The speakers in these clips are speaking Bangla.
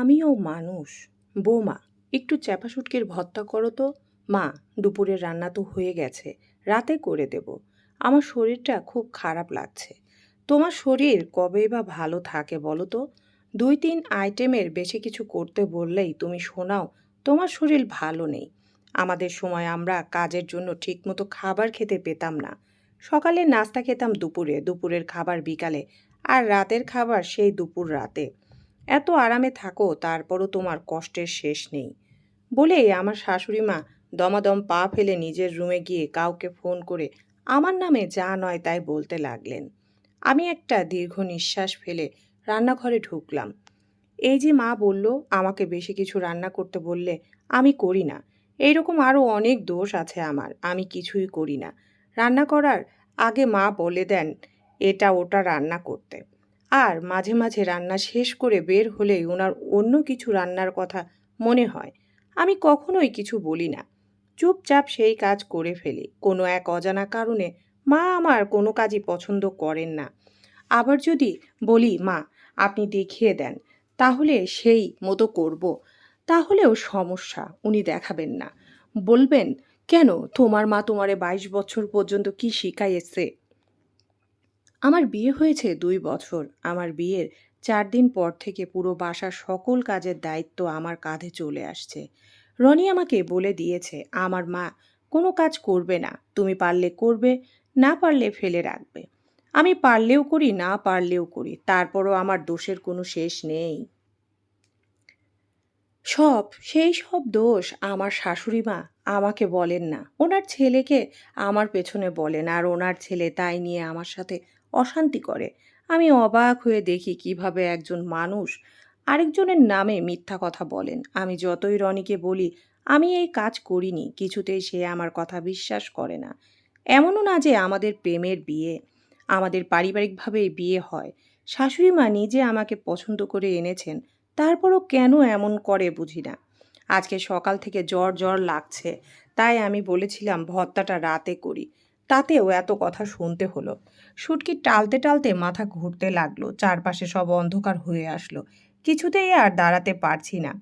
আমিও মানুষ। বৌমা, একটু চ্যাপা শুটকির ভর্তা করো তো। মা, দুপুরের রান্না তো হয়ে গেছে, রাতে করে দেব। আমার শরীরটা খুব খারাপ লাগছে। তোমার শরীর কবে বা ভালো থাকে বলো তো? দুই তিন আইটেমের বেশি কিছু করতে বললেই তুমি শোনাও, তোমার শরীর ভালো নেই। আমাদের সময় আমরা কাজের জন্য ঠিকমতো খাবার খেতে পেতাম না। সকালে নাস্তা খেতাম দুপুরে, দুপুরের খাবার বিকালে, আর রাতের খাবার সেই দুপুর রাতে। এত আরামে থাকো, তারপরও তোমার কষ্টের শেষ নেই। বলে আমার শাশুড়ি মা দমাদম পা ফেলে নিজের রুমে গিয়ে কাউকে ফোন করে আমার নামে যা নয় তাই বলতে লাগলেন। আমি একটা দীর্ঘ নিঃশ্বাস ফেলে রান্নাঘরে ঢুকলাম। এই যে মা বলল, আমাকে বেশি কিছু রান্না করতে বললে আমি করি না। এইরকম আরও অনেক দোষ আছে আমার, আমি কিছুই করি না। রান্না করার আগে মা বলে দেন, এটা ওটা রান্না করতে। আর মাঝে মাঝে রান্না শেষ করে বের হলেই ওনার অন্য কিছু রান্নার কথা মনে হয়। আমি কখনোই কিছু বলি না। চুপচাপ সেই কাজ করে ফেলি। কোনো এক অজানা কারণে মা আমার কোনো কাজই পছন্দ করেন না। আবার যদি বলি, মা, আপনি দেখিয়ে দেন, তাহলে সেই মতো করব। তাহলেও সমস্যা, উনি দেখাবেন না। বলবেন, কেন? তোমার মা তোমারে বাইশ বছর পর্যন্ত কি শিখাইয়েছে? আমার বিয়ে হয়েছে দুই বছর। আমার বিয়ের চার দিন পর থেকে পুরো বাসার সকল কাজের দায়িত্ব আমার কাঁধে চলে আসছে। রনি আমাকে বলে দিয়েছে, আমার মা কোনো কাজ করবে না। তুমি পারলে করবে, না পারলে ফেলে রাখবে। আমি পারলেও করি, না পারলেও করি। তারপরও আমার দোষের কোনো শেষ নেই। সব, সেই সব দোষ আমার শাশুড়ি মা আমাকে বলেন না। ওনার ছেলেকে আমার পেছনে বলেন। আর ওনার ছেলে তাই নিয়ে আমার সাথে অশান্তি করে। আমি অবাক হয়ে দেখি কীভাবে একজন মানুষ আরেকজনের নামে মিথ্যা কথা বলেন। আমি যতই রনিকে বলি, আমি এই কাজ করিনি, কিছুতেই সে আমার কথা বিশ্বাস করে না। এমনও না যে আমাদের প্রেমের বিয়ে, আমাদের পারিবারিকভাবেই বিয়ে হয়। শাশুড়ি মা নিজে আমাকে পছন্দ করে এনেছেন, তারপরও কেন এমন করে বুঝি না। আজকে সকাল থেকে জ্বর জ্বর লাগছে, তাই আমি বলেছিলাম ভত্তাটা রাতে করি। তাতেও এত কথা শুনতে হলো। সুটকি টালতে টালতে মাথা ঘুরতে লাগল, চারপাশে সব অন্ধকার হয়ে আসলো। কিছুতেই আর দাঁড়াতে পারছি না।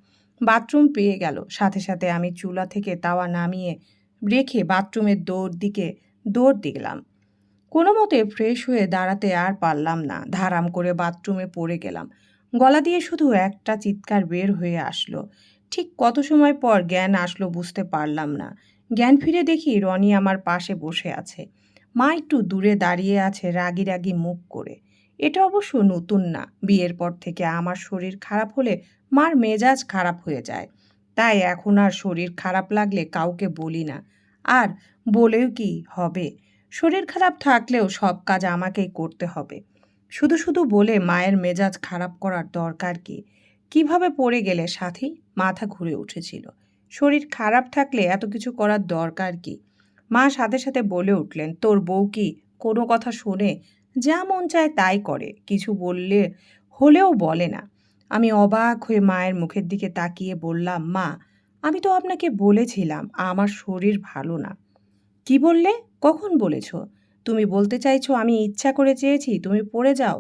বাথরুম পেয়ে গেল। সাথে সাথে আমি চুলা থেকে তাওয়া নামিয়ে রেখে বাথরুমের দৌড় দিকে, দৌড় দিলাম। কোনো মতে ফ্রেশ হয়ে দাঁড়াতে আর পারলাম না। ধারাম করে বাথরুমে পড়ে গেলাম। গলা দিয়ে শুধু একটা চিৎকার বের হয়ে আসলো। ঠিক কত সময় পর জ্ঞান আসলো বুঝতে পারলাম না। জ্ঞান ফিরে দেখি রনি আমার পাশে বসে আছে। মা একটু দূরে দাঁড়িয়ে আছে রাগি রাগি মুখ করে। এটা অবশ্য নতুন না। বিয়ের পর থেকে আমার শরীর খারাপ হলে মার মেজাজ খারাপ হয়ে যায়। তাই এখন আর শরীর খারাপ লাগলে কাউকে বলি না। আর বলেও কি হবে? শরীর খারাপ থাকলেও সব কাজ আমাকেই করতে হবে। শুধু শুধু বলে মায়ের মেজাজ খারাপ করার দরকার কি? কীভাবে পড়ে গেলে সাথী? মাথা ঘুরে উঠেছিল। শরীর খারাপ থাকলে এত কিছু করার দরকার কি? মা সাথে সাথে বলে উঠলেন, তোর বউ কি কোনো কথা শোনে যা মন চায় তাই করে, কিছু বললে হলেও বলে না? আমি অবাক হয়ে মায়ের মুখের দিকে তাকিয়ে বললাম, মা, আমি তো আপনাকে বলেছিলাম, আমার শরীর ভালো না। কি বললে? কখন বলেছ? তুমি বলতে চাইছো আমি ইচ্ছা করে চেয়েছি, তুমি পড়ে যাও।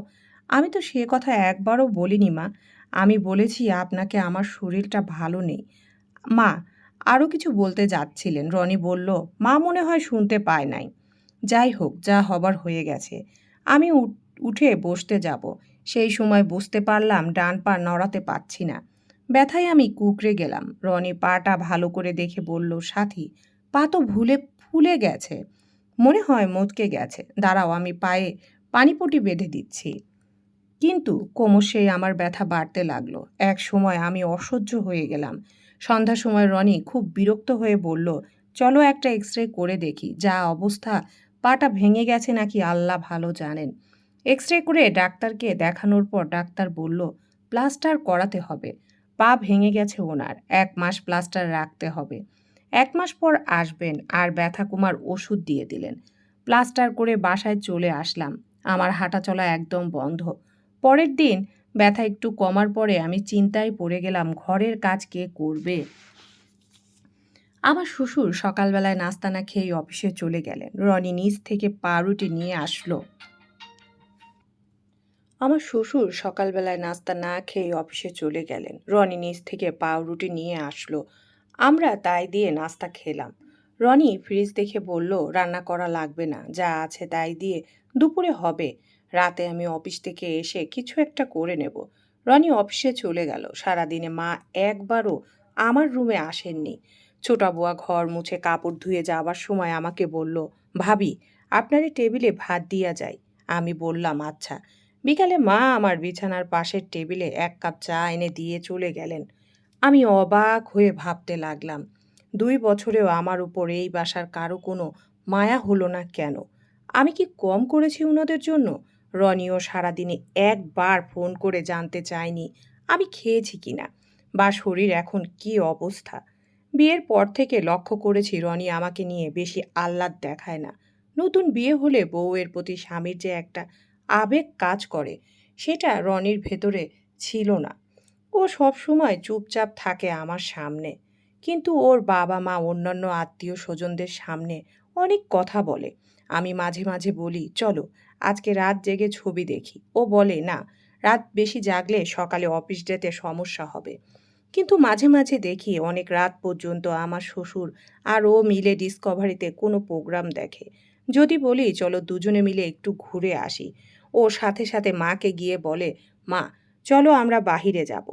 আমি তো সে কথা একবারও বলিনি মা, আমি বলেছি আপনাকে আমার শরীরটা ভালো নেই। মা আরও কিছু বলতে যাচ্ছিলেন। রনি বলল, মা মনে হয় শুনতে পায় নাই। যাই হোক, যা হবার হয়ে গেছে। আমি উঠে বসতে যাব। সেই সময় বুঝতে পারলাম, ডান পা নড়াতে পারছি না। ব্যথায় আমি কুকড়ে গেলাম। রনি পাটা ভালো করে দেখে বলল, সাথী, পা তো ভুলে, ফুলে গেছে। মনে হয় মচকে গেছে। দাঁড়াও, আমি পায়ে পানিপটি বেঁধে দিচ্ছি। কিন্তু ক্রমশেই আমার ব্যথা বাড়তে লাগল। এক সময় আমি অসহ্য হয়ে গেলাম। সন্ধ্যার সময় রনি খুব বিরক্ত হয়ে বলল, চলো একটা এক্স রে করে দেখি, যা অবস্থা, পাটা ভেঙে গেছে নাকি আল্লাহ ভালো জানেন। এক্স রে করে ডাক্তারকে দেখানোর পর ডাক্তার বলল, প্লাস্টার করাতে হবে, পা ভেঙে গেছে ওনার, এক মাস প্লাস্টার রাখতে হবে। এক মাস পর আসবেন আর ব্যথা কুমার ওষুধ দিয়ে দিলেন। প্লাস্টার করে বাসায় চলে আসলাম, আমার হাঁটা চলা একদম বন্ধ। পরের দিন ব্যথা একটু কমার পরে আমি চিন্তায় পড়ে গেলাম, ঘরের কাজ কে করবে? আমার শ্বশুর সকালবেলায় নাস্তা না খেয়ে অফিসে চলে গেলেন। রনি নিজ থেকে পাউরুটি নিয়ে আসলো। আমার শ্বশুর সকালবেলায় নাস্তা না খেয়ে অফিসে চলে গেলেন। রনি নিচ থেকে পাউরুটি নিয়ে আসলো। আমরা তাই দিয়ে নাস্তা খেলাম। রনি ফ্রিজ দেখে বলল, রান্না করা লাগবে না, যা আছে তাই দিয়ে দুপুরে হবে। রাতে আমি অফিস থেকে এসে কিছু একটা করে নেব। রনি অফিসে চলে গেল। সারাদিনে মা একবারও আমার রুমে আসেননি। ছোটা বুয়া ঘর মুছে কাপড় ধুয়ে যাওয়ার সময় আমাকে বলল, ভাবি, আপনার টেবিলে ভাত দিয়া যায়। আমি বললাম আচ্ছা। বিকালে মা আমার বিছানার পাশের টেবিলে এক কাপ চা এনে দিয়ে চলে গেলেন। আমি অবাক হয়ে ভাবতে লাগলাম, দুই বছরেও আমার উপর এই বাসার কারও কোনো মায়া হলো না কেন? আমি কি কম করেছি ওনাদের জন্য? রনিও সারাদিনে একবার ফোন করে জানতে চায়নি, আমি খেয়েছি কিনা বা শরীর এখন কি অবস্থা। বিয়ের পর থেকে লক্ষ্য করেছি রনি আমাকে নিয়ে বেশি আহ্লাদ দেখায় না। নতুন বিয়ে হলে বউয়ের প্রতি স্বামীর যে একটা আবেগ কাজ করে, সেটা রনির ভেতরে ছিল না। ও সব সময় চুপচাপ থাকে আমার সামনে, কিন্তু ওর বাবা মা অন্যান্য আত্মীয় স্বজনদের সামনে অনেক কথা বলে। আমি মাঝে মাঝে বলি, চলো আজকে রাত জেগে ছবি দেখি। ও বলে, না, রাত বেশি জাগলে সকালে অফিস যেতে সমস্যা হবে। কিন্তু মাঝে মাঝে দেখি অনেক রাত পর্যন্ত আমার শ্বশুর আর ও মিলে ডিসকভারিতে কোনো প্রোগ্রাম দেখে। যদি বলি, চলো দুজনে মিলে একটু ঘুরে আসি। ও সাথে সাথে মাকে গিয়ে বলে, মা, চলো আমরা বাহিরে যাব।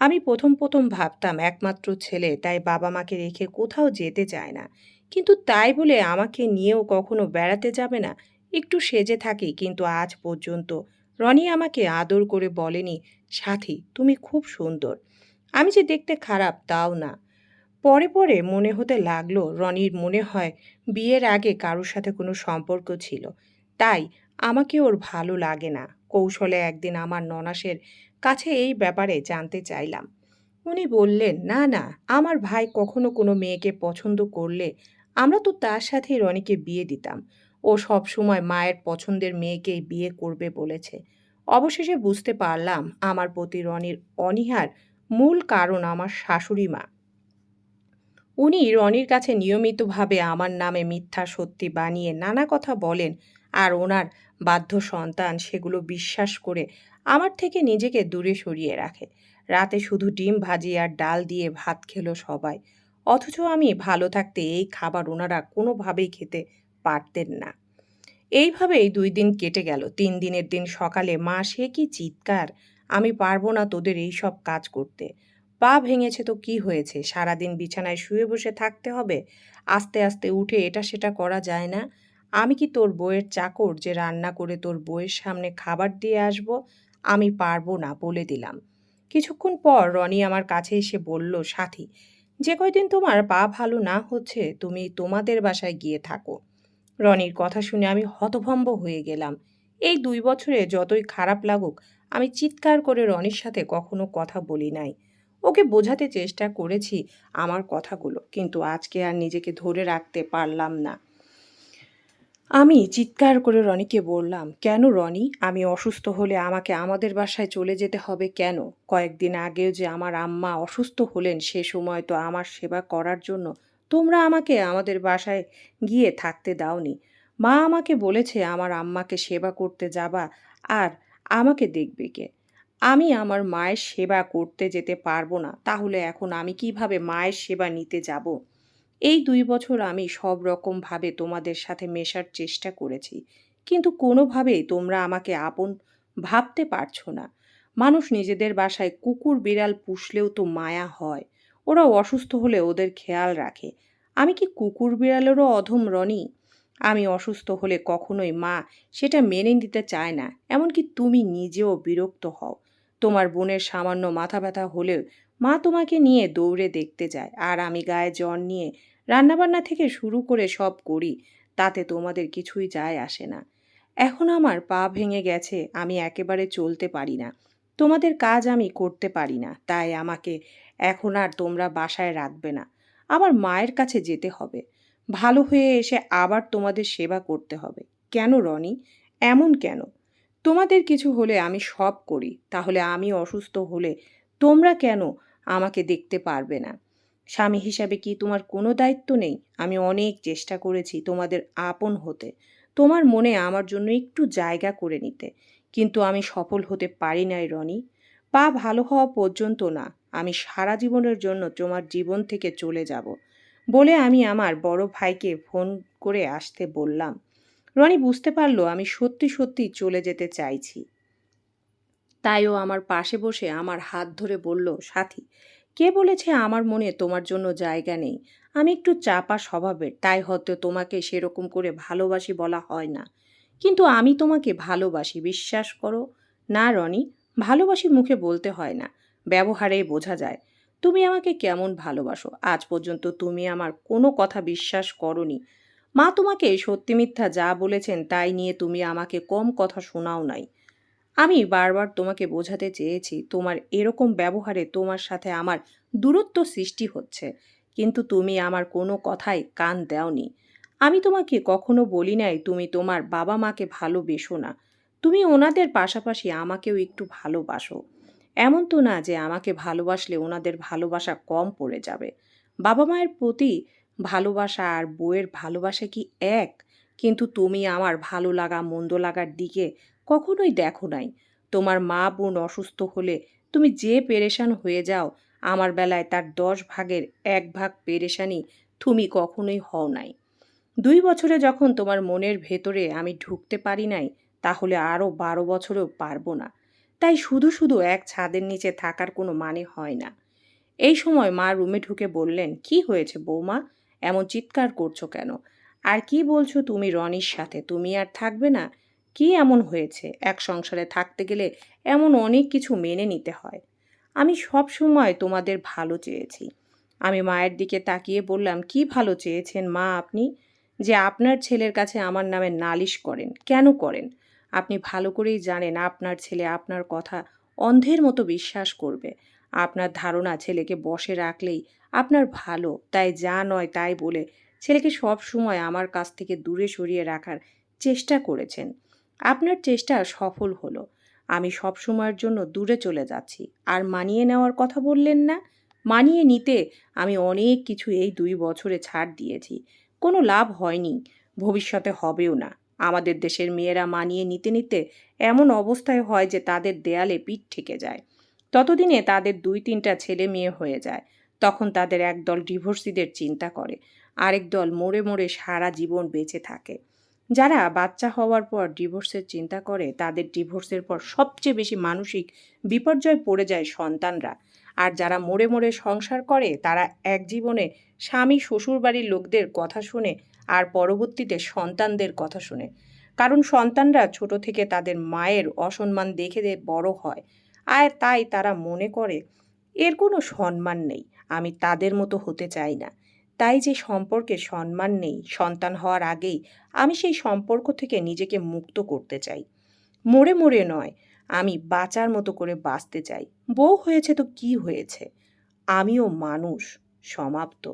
আমি প্রথম প্রথম ভাবতাম একমাত্র ছেলে, তাই বাবা মাকে রেখে কোথাও যেতে চায় না। কিন্তু তাই বলে আমাকে নিয়েও কখনো বেড়াতে যাবে না একটু সেজে থাকি, কিন্তু আজ পর্যন্ত রনি আমাকে আদর করে বলেনি, সাথী, তুমি খুব সুন্দর। আমি যে দেখতে খারাপ, তাও না। পরে পরে মনে হতে লাগল রনির মনে হয় বিয়ের আগে কারোর সাথে কোনো সম্পর্ক ছিল। তাই আমাকে ওর ভালো লাগে না। কৌশলে একদিন আমার ননাসের কাছে এই ব্যাপারে জানতে চাইলাম। উনি বললেন, না না, আমার ভাই কখনো কোনো মেয়েকে পছন্দ করলে আমরা তো তার সাথেই রনিকে বিয়ে দিতাম। ও সব সময় মায়ের পছন্দের মেয়েকেই বিয়ে করবে বলেছে। অবশেষে বুঝতে পারলাম আমার প্রতি রনির অনীহার মূল কারণ আমার শাশুড়ি মা। উনি রনির কাছে নিয়মিতভাবে আমার নামে মিথ্যা সত্যি বানিয়ে নানা কথা বলেন আর ওনার বাধ্য সন্তান সেগুলো বিশ্বাস করে আমার থেকে নিজেকে দূরে সরিয়ে রাখে। রাতে শুধু ডিম ভাজি আর ডাল দিয়ে ভাত খেলো সবাই। অথচ আমি ভালো থাকতে এই খাবার ওনারা কোনোভাবেই খেতে পারতেন না। এইভাবেই দুই দিন কেটে গেল। তিন দিনের দিন সকালে, মা, সে কি চিৎকার? আমি পারব না তোদের এই সব কাজ করতে। পা ভেঙেছে তো কি হয়েছে? সারাদিন বিছানায় শুয়ে বসে থাকতে হবে? আস্তে আস্তে উঠে এটা সেটা করা যায় না? আমি কি তোর বইয়ের চাকর যে রান্না করে তোর বইয়ের সামনে খাবার দিয়ে আসব? আমি পারব না, বলে দিলাম। কিছুক্ষণ পর রনি আমার কাছে এসে বলল, সাথী, যে কয়দিন তোমার পা ভালো না হচ্ছে, তুমি তোমাদের বাসায় গিয়ে থাকো। রনির কথা শুনে আমি হতভম্ব হয়ে গেলাম। এই দুই বছরে যতই খারাপ লাগুক, আমি চিৎকার করে রনির সাথে কখনো কথা বলি নাই। ওকে বোঝাতে চেষ্টা করেছি আমার কথাগুলো, কিন্তু আজকে আর নিজেকে ধরে রাখতে পারলাম না। আমি চিৎকার করে রনিকে বললাম, কেন রনি? আমি অসুস্থ হলে আমাকে আমাদের বাসায় চলে যেতে হবে কেন? কয়েকদিন আগেও যে আমার আম্মা অসুস্থ হলেন, সে সময় তো আমার সেবা করার জন্য তোমরা আমাকে আমাদের বাসায় গিয়ে থাকতে দাওনি। মা আমাকে বলেছে আমার আম্মাকে সেবা করতে যাবা আর আমাকে দেখবে কে। আমি আমার মায়ের সেবা করতে যেতে পারব না, তাহলে এখন আমি কীভাবে মায়ের সেবা নিতে যাব? এই দুই বছর আমি সব রকমভাবে তোমাদের সাথে মেশার চেষ্টা করেছি, কিন্তু কোনোভাবেই তোমরা আমাকে আপন ভাবতে পারছ না। মানুষ নিজেদের বাসায় কুকুর বিড়াল পুষলেও তো মায়া হয়। ওরা অসুস্থ হলে ওদের খেয়াল রাখে। আমি কি কুকুর বিড়ালেরও অধম রনি? আমি অসুস্থ হলে কখনোই মা সেটা মেনে নিতে চায় না, এমনকি তুমি নিজেও বিরক্ত হও। তোমার বোনের সামান্য মাথা ব্যথা হলেও মা তোমাকে নিয়ে দৌড়ে দেখতে যায়, আর আমি গায়ে জ্বর নিয়ে রান্নাবান্না থেকে শুরু করে সব করি, তাতে তোমাদের কিছুই যায় আসে না। এখন আমার পা ভেঙে গেছে, আমি একেবারে চলতে পারি না। তোমাদের কাজ আমি করতে পারি না, তাই আমাকে এখন আর তোমরা বাসায় রাখবে না। আমার মায়ের কাছে যেতে হবে। ভালো হয়ে এসে আবার তোমাদের সেবা করতে হবে। কেন রনি? এমন কেন? তোমাদের কিছু হলে আমি সব করি। তাহলে আমি অসুস্থ হলে তোমরা কেন আমাকে দেখতে পারবে না? স্বামী হিসাবে কি তোমার কোনো দায়িত্ব নেই? আমি অনেক চেষ্টা করেছি তোমাদের আপন হতে। তোমার মনে আমার জন্য একটু জায়গা করে নিতে। কিন্তু আমি সফল হতে পারি নাই রনি। পা ভালো হওয়া পর্যন্ত না। আমি সারা জীবনের জন্য তোমার জীবন থেকে চলে যাব। বলে আমি আমার বড় ভাইকে ফোন করে আসতে বললাম। রনি বুঝতে পারল আমি সত্যি সত্যি চলে যেতে চাইছি। তাইও আমার পাশে বসে আমার হাত ধরে বলল, সাথী, কে বলেছে আমার মনে তোমার জন্য জায়গা নেই? আমি একটু চাপা স্বভাবের, তাই হয়তো তোমাকে সেরকম করে ভালোবাসি বলা হয় না। কিন্তু আমি তোমাকে ভালোবাসি, বিশ্বাস করো। না রনি, ভালোবাসি মুখে বলতে হয় না। ব্যবহারেই বোঝা যায়। তুমি আমাকে কেমন ভালোবাসো? আজ পর্যন্ত তুমি আমার কোনো কথা বিশ্বাস করনি। মা তোমাকে সত্যি মিথ্যা যা বলেছেন তাই নিয়ে তুমি আমাকে কম কথা শোনাও নাই। আমি বারবার তোমাকে বোঝাতে চেয়েছি, তোমার এরকম ব্যবহারে তোমার সাথে আমার দূরত্ব সৃষ্টি হচ্ছে, কিন্তু তুমি আমার কোনো কথাই কান দেওনি। আমি তোমাকে কখনো বলি নাই, তুমি তোমার বাবা মাকে ভালোবেসো না। তুমি ওনাদের পাশাপাশি আমাকেও একটু ভালোবাসো। এমন তো না যে আমাকে ভালোবাসলে ওনাদের ভালোবাসা কম পড়ে যাবে। বাবা মায়ের প্রতি ভালোবাসা আর বউয়ের ভালোবাসা কি এক? কিন্তু তুমি আমার ভালো লাগা, মন্দ লাগার দিকে কখনোই দেখো নাই। তোমার মা বোন অসুস্থ হলে তুমি যে পেরেশান হয়ে যাও, আমার বেলায় তার দশ ভাগের এক ভাগ পেরেশানি তুমি কখনোই হও নাই। দুই বছরে যখন তোমার মনের ভেতরে আমি ঢুকতে পারি নাই, তাহলে আরও বারো বছরেও পারব না। তাই শুধু শুধু এক ছাদের নিচে থাকার কোনো মানে হয় না। এই সময় মা রুমে ঢুকে বললেন, কি হয়েছে বৌমা? এমন চিৎকার করছ কেন? আর কি বলছো তুমি রনির সাথে? তুমি আর থাকবে না? কি এমন হয়েছে? এক সংসারে থাকতে গেলে এমন অনেক কিছু মেনে নিতে হয়। আমি সব সময় তোমাদের ভালো চেয়েছি। আমি মায়ের দিকে তাকিয়ে বললাম, কি ভালো চেয়েছেন মা আপনি? যে আপনার ছেলের কাছে আমার নামে নালিশ করেন। কেন করেন? আপনি ভালো করেই জানেন আপনার ছেলে আপনার কথা অন্ধের মতো বিশ্বাস করবে। আপনার ধারণা ছেলেকে বসে রাখলেই আপনার ভালো। তাই যা নয় তাই বলে ছেলেকে সব সময় আমার কাছ থেকে দূরে সরিয়ে রাখার চেষ্টা করেছেন। আপনার চেষ্টা সফল হলো। আমি সব সময়ের জন্য দূরে চলে যাচ্ছি। আর মানিয়ে নেওয়ার কথা বললেন না? মানিয়ে নিতে আমি অনেক কিছু এই দুই বছরে ছাড় দিয়েছি। কোনো লাভ হয়নি। ভবিষ্যতে হবেও না। আমাদের দেশের মেয়েরা মানিয়ে নিতে নিতে এমন অবস্থায় হয় যে তাদের দেয়ালে পিঠ ঠেকে যায়। ততদিনে তাদের দুই তিনটা ছেলে মেয়ে হয়ে যায়। তখন তাদের একদল ডিভোর্সিদের চিন্তা করে, আরেক দল মোড়ে মোড়ে সারা জীবন বেঁচে থাকে। যারা বাচ্চা হওয়ার পর ডিভোর্সের চিন্তা করে, তাদের ডিভোর্সের পর সবচেয়ে বেশি মানসিক বিপর্যয় পড়ে যায় সন্তানরা। আর যারা মোড়ে মোড়ে সংসার করে, তারা এক জীবনে স্বামী, শ্বশুরবাড়ির লোকদের কথা শুনে আর পরবর্তীতে সন্তানদের কথা শুনে। কারণ সন্তানরা ছোট থেকে তাদের মায়ের অসম্মান দেখে বড় হয়। আর তাই তারা মনে করে, এর কোনো সম্মান নেই, আমি তাদের মতো হতে চাই না। তাই যে সম্পর্কে সম্মান নেই, সন্তান হওয়ার আগেই আমি সেই সম্পর্ক থেকে নিজেকে মুক্ত করতে চাই। মোড়ে মোড়ে নয়, আমি বাঁচার মতো করে বাঁচতে চাই। বউ হয়েছে তো কি হয়েছে? আমিও মানুষ, সমাপ্ত।